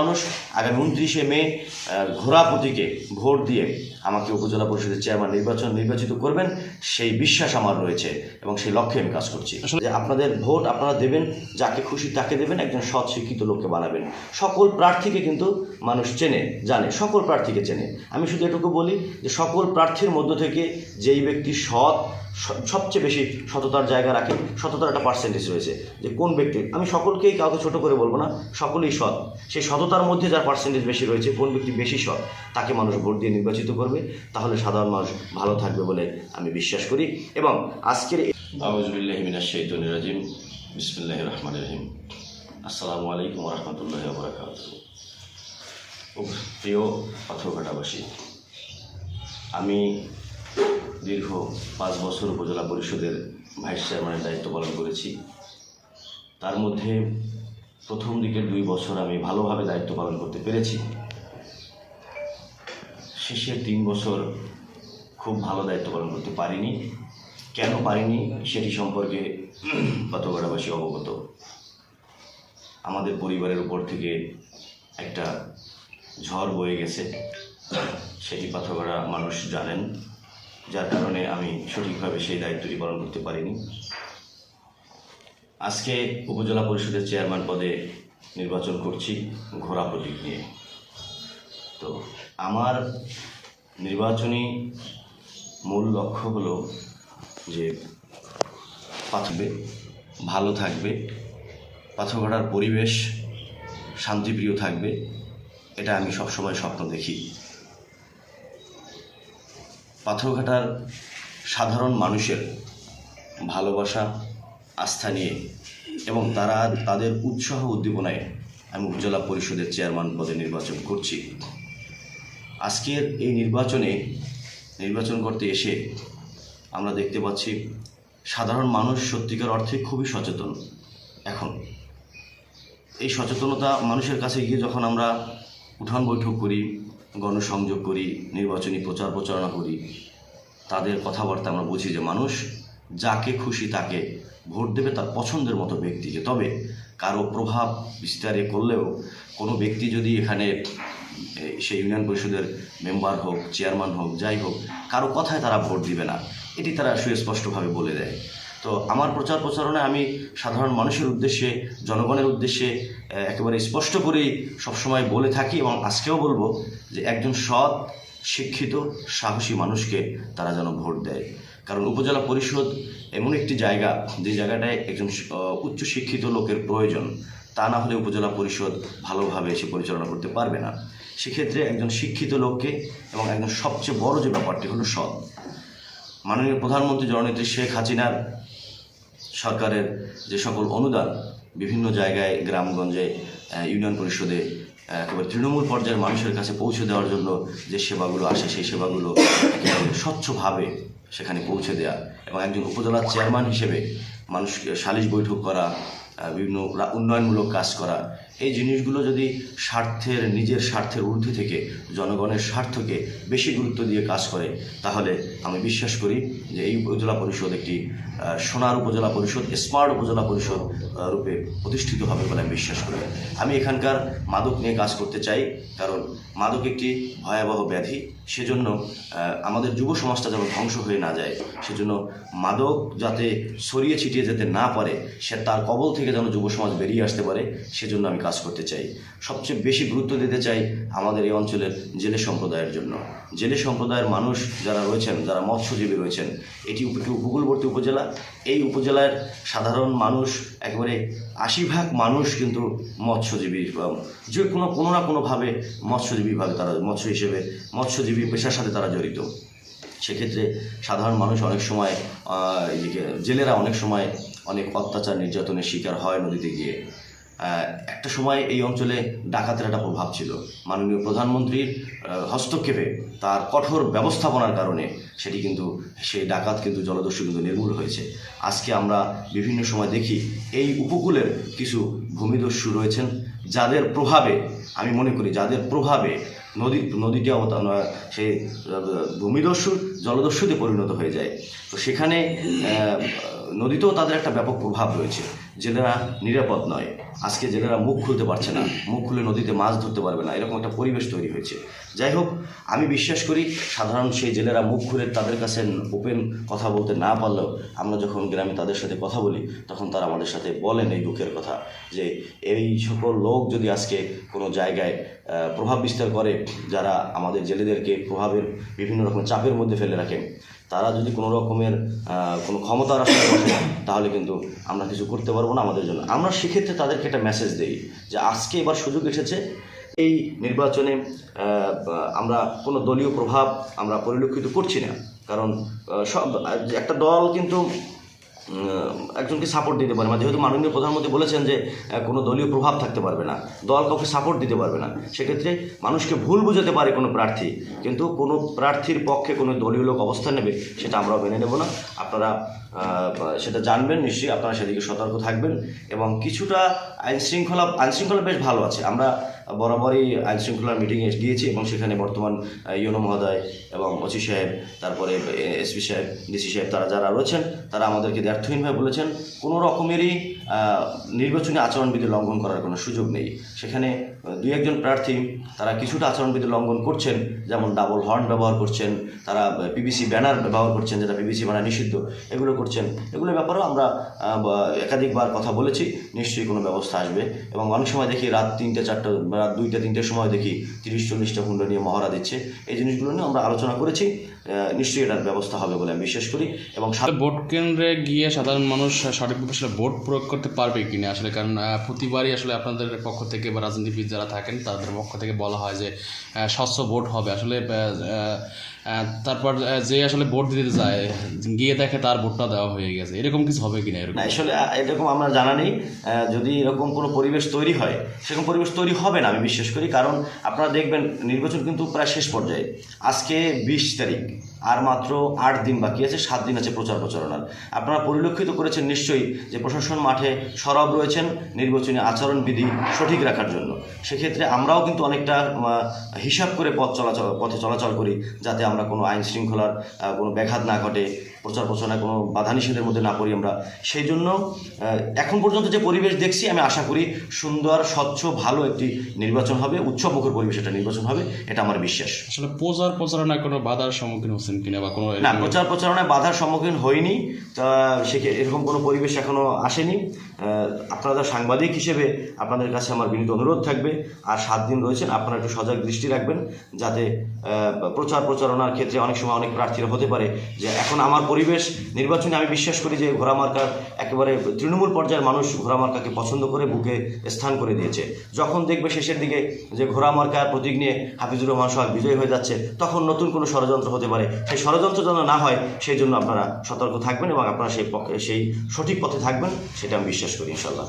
মানুষ আগামী উনত্রিশে মে ঘোড়া প্রতীকে ভোট দিয়ে আমাকে উপজেলা পরিষদের চেয়ারম্যান নির্বাচন নির্বাচিত করবেন সেই বিশ্বাস আমার রয়েছে এবং সেই লক্ষ্যে আমি কাজ করছি। যে আপনাদের ভোট আপনারা দেবেন যাকে খুশি তাকে দেবেন একজন সৎ শিক্ষিত লোককে বানাবেন। সকল প্রার্থীকে কিন্তু মানুষ চেনে জানে সকল প্রার্থীকে চেনে। আমি শুধু এটুকু বলি যে সকল প্রার্থীর মধ্য থেকে যেই ব্যক্তি সৎ সবচেয়ে বেশি সততার জায়গা রাখে, সততার একটা পার্সেন্টেজ রয়েছে যে কোন ব্যক্তি, আমি সকলকেই কাউকে ছোট করে বলব না, সকলেই সৎ। সেই সততার মধ্যে যার পার্সেন্টেজ বেশি রয়েছে, কোন ব্যক্তি বেশি সৎ, তাকে মানুষ ভোট দিয়ে নির্বাচিত করবে, তাহলে সাধারণ মানুষ ভালো থাকবে বলে আমি বিশ্বাস করি। এবং আজকের আসসালামু আলাইকুম রাহমাতুল্লাহি ওয়া বারাকাতুহু। প্রিয় পাথরঘাটাবাসী, আমি দীর্ঘ পাঁচ বছর উপজেলা পরিষদের ভাইস চেয়ারম্যানের দায়িত্ব পালন করেছি। তার মধ্যে প্রথম দিকের দুই বছর আমি ভালোভাবে দায়িত্ব পালন করতে পেরেছি। শেষের তিন বছর খুব ভালো দায়িত্ব পালন করতে পারিনি। কেন পারিনি সেটি সম্পর্কে পাথরঘাটাবাসী অবগত। আমাদের পরিবারের উপর থেকে একটা ঝড় বয়ে গেছে। সেটি পাথরঘাটা মানুষ জানেন। যার কারণে আমি সঠিকভাবে সেই দায়িত্বটি পালন করতে পারিনি। আজকে উপজেলা পরিষদের চেয়ারম্যান পদে নির্বাচন করছি ঘোড়া প্রতীক নিয়ে। তো আমার নির্বাচনী মূল লক্ষ্য হলো যে পাথবে ভালো থাকবে, পাথরঘাটার পরিবেশ শান্তিপ্রিয় থাকবে, এটা আমি সবসময় স্বপ্ন দেখি। পাথরঘাটার সাধারণ মানুষের ভালোবাসা, আস্থা নিয়ে এবং তারা তাদের উৎসাহ উদ্দীপনায় আমি উপজেলা পরিষদের চেয়ারম্যান পদে নির্বাচন করছি। আজকের এই নির্বাচনে, নির্বাচন করতে এসে আমরা দেখতে পাচ্ছি সাধারণ মানুষ সত্যিকার অর্থে খুবই সচেতন এখন। এই সচেতনতা মানুষের কাছে গিয়ে যখন আমরা উঠান বৈঠক করি গণসংযোগ করি, নির্বাচনী প্রচার প্রচারণা করি, তাদের কথাবার্তা আমরা বুঝি যে মানুষ যাকে খুশি তাকে ভোট দেবে তার পছন্দের মতো ব্যক্তিকে তবে কারও প্রভাব বিস্তারে করলেও কোনো ব্যক্তি যদি এখানে সেই ইউনিয়ন পরিষদের মেম্বার হোক, চেয়ারম্যান হোক, যাই হোক, কারও কথায় তারা ভোট দিবে না। এটি তারা সুস্পষ্টভাবে বলে দেয়। তো আমার প্রচার প্রচারণায় আমি সাধারণ মানুষের উদ্দেশ্যে, জনগণের উদ্দেশ্যে একেবারে স্পষ্ট করেই সবসময় বলে থাকি এবং আজকেও বলব যে একজন সৎ, শিক্ষিত, সাহসী মানুষকে তারা যেন ভোট দেয়। কারণ উপজেলা পরিষদ এমন একটি জায়গা, যে জায়গাটায় একজন উচ্চ শিক্ষিত লোকের প্রয়োজন, তা না হলে উপজেলা পরিষদ ভালোভাবে সে পরিচালনা করতে পারবে না। সেক্ষেত্রে একজন শিক্ষিত লোককে এবং একজন সবচেয়ে বড় যে ব্যাপারটি হলো সৎ। মাননীয় প্রধানমন্ত্রী জননেত্রী শেখ হাসিনার সরকারের যে সকল অনুদান বিভিন্ন জায়গায় গ্রামগঞ্জে ইউনিয়ন পরিষদে একেবারে তৃণমূল পর্যায়ের মানুষের কাছে পৌঁছে দেওয়ার জন্য যে সেবাগুলো আসে, সেই সেবাগুলো স্বচ্ছভাবে সেখানে পৌঁছে দেওয়া এবং একজন উপজেলার চেয়ারম্যান হিসেবে মানুষকে সালিশ বৈঠক করা বিভিন্ন উন্নয়নমূলক কাজ করা এই জিনিসগুলো যদি স্বার্থের, নিজের স্বার্থের ঊর্ধ্বে থেকে, জনগণের স্বার্থকে বেশি গুরুত্ব দিয়ে কাজ করে, তাহলে আমি বিশ্বাস করি যে এই উপজেলা পরিষদ একটি সোনার উপজেলা পরিষদ, স্মার্ট উপজেলা পরিষদ রূপে প্রতিষ্ঠিত হবে বলে আমি বিশ্বাস করি। আমি এখানকার মাদক নিয়ে কাজ করতে চাই, কারণ মাদক একটি ভয়াবহ ব্যাধি। সেজন্য আমাদের যুব সমাজটা যেন ধ্বংস হয়ে না যায়। সেজন্য মাদক যাতে ছড়িয়ে ছিটিয়ে যেতে না পারে, সে তার কবল থেকে যেন যুব সমাজ বেরিয়ে আসতে পারে, সেজন্য আমি কাজ করতে চাই। সবচেয়ে বেশি গুরুত্ব দিতে চাই আমাদের এই অঞ্চলের জেলে সম্প্রদায়ের জন্য। জেলে সম্প্রদায়ের মানুষ যারা রয়েছেন, যারা মৎস্যজীবী রয়েছেন, এটি একটি উপকূলবর্তী উপজেলা। এই উপজেলার সাধারণ মানুষ, একেবারে আশি ভাগ মানুষ কিন্তু মৎস্যজীবী যে কোনো কোনো না কোনোভাবে মৎস্যজীবীভাবে তারা, মৎস্য হিসেবে মৎস্যজীবী পেশার সাথে তারা জড়িত। সেক্ষেত্রে সাধারণ মানুষ অনেক সময় জেলেরা অনেক সময় অনেক অত্যাচার, নির্যাতনের শিকার হয় নদীতে গিয়ে। একটা সময় এই অঞ্চলে ডাকাতের একটা প্রভাব ছিল। মাননীয় প্রধানমন্ত্রীর হস্তক্ষেপে তার কঠোর ব্যবস্থাপনার কারণে সেটি কিন্তু সেই ডাকাত কিন্তু জলদস্যু কিন্তু নির্মূল হয়েছে। আজকে আমরা বিভিন্ন সময় দেখি এই উপকূলের কিছু ভূমিদস্যু রয়েছেন যাদের প্রভাবে আমি মনে করি যাদের প্রভাবে নদী নদীটি অবতার সেই আহ, ভূমিদস্যু জলদস্যুতে পরিণত হয়ে যায়। তো সেখানে নদীতেও তাদের একটা ব্যাপক প্রভাব রয়েছে। জেলেরা নিরাপদ নয়। আজকে জেলেরা মুখ খুলতে পারছে না। মুখ খুলে নদীতে মাছ ধরতে পারবে না। এরকম একটা পরিবেশ তৈরি হয়েছে। যাই হোক, আমি বিশ্বাস করি, সাধারণ সেই জেলেরা মুখ খুলে তাদের কাছে ওপেন কথা বলতে না পারলেও আমরা যখন গ্রামে তাদের সাথে কথা বলি, তখন তারা আমাদের সাথে বলেন এই দুঃখের কথা যে, এই সকল লোক যদি আজকে কোনো জায়গায় প্রভাব বিস্তার করে, যারা আমাদের জেলেদেরকে প্রভাবের বিভিন্ন রকম চাপের মধ্যে ফেলে রাখেন তারা যদি কোনো রকমের কোনো ক্ষমতার রাখতে তাহলে কিন্তু আমরা কিছু করতে পারব না আমাদের জন্য। আমরা সেক্ষেত্রে তাদেরকে একটা মেসেজ দিই যে আজকে এবার সুযোগ এসেছে, এই নির্বাচনে আমরা কোনো দলীয় প্রভাব আমরা পরিলক্ষিত করছি না। কারণ সব, একটা দল কিন্তু একজনকে সাপোর্ট দিতে পারে। না যেহেতু মাননীয় প্রধানমন্ত্রী বলেছেন যে কোনো দলীয় প্রভাব থাকতে পারবে না, দল কাউকে সাপোর্ট দিতে পারবে না, সেক্ষেত্রে মানুষকে ভুল বুঝাতে পারে কোনো প্রার্থী। কিন্তু কোনো প্রার্থীর পক্ষে কোনো দলীয় লোক অবস্থান নেবে, সেটা আমরাও মেনে নেব না। আপনারা সেটা জানবেন, নিশ্চয়ই আপনারা সেদিকে সতর্ক থাকবেন। এবং কিছুটা আইনশৃঙ্খলা আইনশৃঙ্খলা বেশ ভালো আছে। আমরা বরাবরই আইন শৃঙ্খলার মিটিংয়ে গিয়েছি এবং সেখানে বর্তমান ইউনো মহোদয় এবং ওসি সাহেব, তারপরে এসপি সাহেব, ডিসি সাহেব, তারা যারা রয়েছেন, তারা আমাদেরকে দ্ব্যর্থহীনভাবে বলেছেন, কোনো রকমেরই নির্বাচনী আচরণবিধি লঙ্ঘন করার কোনো সুযোগ নেই। সেখানে দুই একজন প্রার্থী, তারা কিছুটা আচরণবিধি লঙ্ঘন করছেন, যেমন ডাবল হর্ন ব্যবহার করছেন, তারা পিবিসি ব্যানার ব্যবহার করছেন, যেটা পিবিসি ব্যানার নিষিদ্ধ, এগুলো করছেন। এগুলোর ব্যাপারেও আমরা একাধিকবার কথা বলেছি, নিশ্চয়ই কোনো ব্যবস্থা আসবে। এবং অনেক সময় দেখি রাত তিনটে, চারটে রাত দুইটা তিনটের সময় দেখি তিরিশ চল্লিশটা হুন্ডা নিয়ে মহড়া দিচ্ছে। এই জিনিসগুলো নিয়ে আমরা আলোচনা করেছি। নিশ্চয়ই এটার ব্যবস্থা হবে বলে আমি বিশ্বাস করি। এবং ভোট কেন্দ্রে গিয়ে সাধারণ মানুষ সঠিকভাবে আসলে ভোট প্রয়োগ করতে পারবে কি না আসলে কারণ প্রতিবারই আসলে আপনাদের পক্ষ থেকে বা রাজনীতিবিদ যারা থাকেন তাদের পক্ষ থেকে বলা হয় যে স্বচ্ছ ভোট হবে। আসলে তারপর যে আসলে ভোট দিতে যায় গিয়ে দেখে তার ভোটটা দেওয়া হয়ে গেছে। এরকম কিছু হবে কি না এরকম আসলে এরকম আমরা জানা নেই। যদি এরকম কোনো পরিবেশ তৈরি হয় সেরকম পরিবেশ তৈরি হবে না। আমি বিশ্বাস করি। কারণ আপনারা দেখবেন নির্বাচন কিন্তু প্রায় শেষ পর্যায়ে। আজকে বিশ তারিখ। আর মাত্র আট দিন বাকি আছে, সাত দিন আছে প্রচার প্রচারণার। আপনারা পরিলক্ষিত করেছেন নিশ্চয়ই যে প্রশাসন মাঠে সরব রয়েছেন নির্বাচনী আচরণবিধি সঠিক রাখার জন্য। সেক্ষেত্রে আমরাও কিন্তু অনেকটা হিসাব করে পথ চলাচল, পথে চলাচল করি যাতে আমরা কোনো আইন শৃঙ্খলার কোনো ব্যাঘাত না ঘটে, প্রচার প্রচারণায় কোনো বাধা নিষেধের মধ্যে না পড়ি আমরা। সেই জন্য এখন পর্যন্ত যে পরিবেশ দেখছি, আমি আশা করি সুন্দর, স্বচ্ছ, ভালো একটি নির্বাচন হবে, উৎসবমুখর পরিবেশ একটা নির্বাচন হবে, এটা আমার বিশ্বাস। আসলে প্রচার প্রচারণায় কোনো বাধার সম্মুখীন হচ্ছেন কিনা বা কোনো না প্রচার প্রচারণায় বাধার সম্মুখীন হইনি। তা, সে, এরকম কোনো পরিবেশ এখনও আসেনি। আপনারা সাংবাদিক হিসেবে আপনাদের কাছে আমার বিনীত অনুরোধ থাকবে। আর সাত দিন রয়েছেন, আপনারা একটু সজাগ দৃষ্টি রাখবেন যাতে প্রচার প্রচারণার ক্ষেত্রে অনেক সময় অনেক প্রার্থীরা হতে পারে যে এখন আমার পরিবেশ নির্বাচনে আমি বিশ্বাস করি যে ঘোড়া মার্কার একেবারে তৃণমূল পর্যায়ের মানুষ ঘোড়া মার্কাকে পছন্দ করে বুকে স্থান করে দিয়েছে। যখন দেখবে শেষের দিকে যে ঘোড়া মার্কার প্রতীক নিয়ে হাফিজুর রহমান সোহাগ বিজয়ী হয়ে যাচ্ছে, তখন নতুন কোনো ষড়যন্ত্র হতে পারে। সেই ষড়যন্ত্র যেন না হয়, সেই জন্য আপনারা সতর্ক থাকবেন এবং আপনারা সেই পক্ষে, সেই সঠিক পথে থাকবেন, সেটা আমি বিশ্বাস করি ইনশাল্লাহ